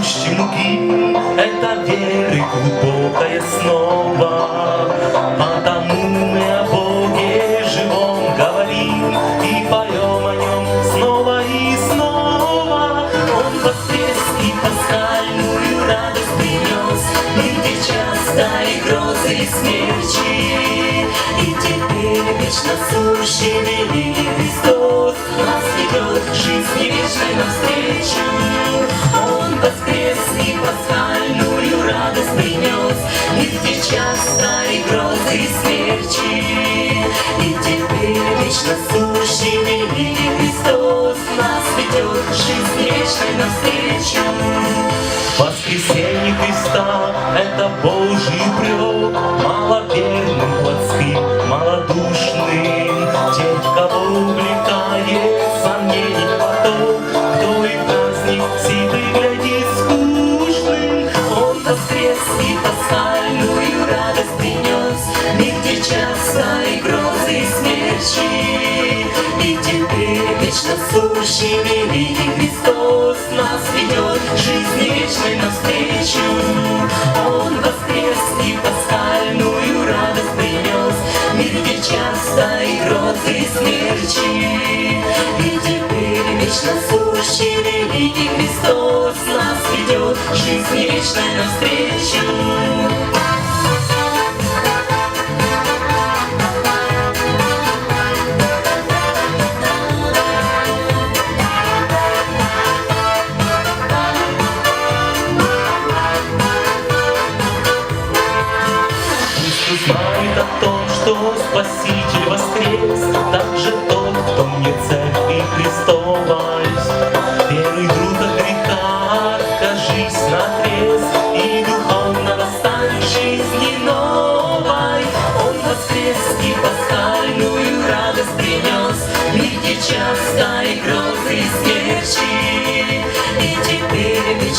сущей муки Это веры глубокая снова. Потому мы о Боге живом говорим И поем о нем снова и снова. Он воскрес и пасхальную радость принес. И где часто и грозы и смерчи И теперь вечно сущий великий Христос жизни вечной навстречу. Он воскрес и пасхальную радость принес. И и грозы и смерчи. И теперь вечно сущий великий Нас ведет к жизни вечной навстречу. Воскресение Христа — это Божий прет, Маловерным, и пасхальную радость принес, Нигде часто и грозы и смерчи, И теперь вечно сущий великий Христос Нас ведет жизни вечной навстречу. Он воскрес и пасхальную радость принес, Нигде часто и грозы и смерчи, И теперь вечно сущий Христос Нас ведет к жизни вечной навстречу.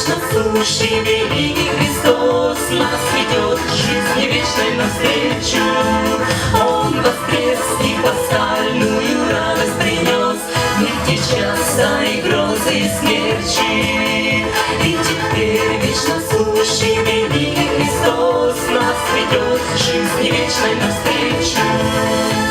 Вечно сущий великий Христос Нас ведет к жизни вечной навстречу. Он воскрес и пасхальную радость принес, Нигде часто и грозы и смерчи. И теперь вечно сущий великий Христос Нас ведет к жизни вечной навстречу.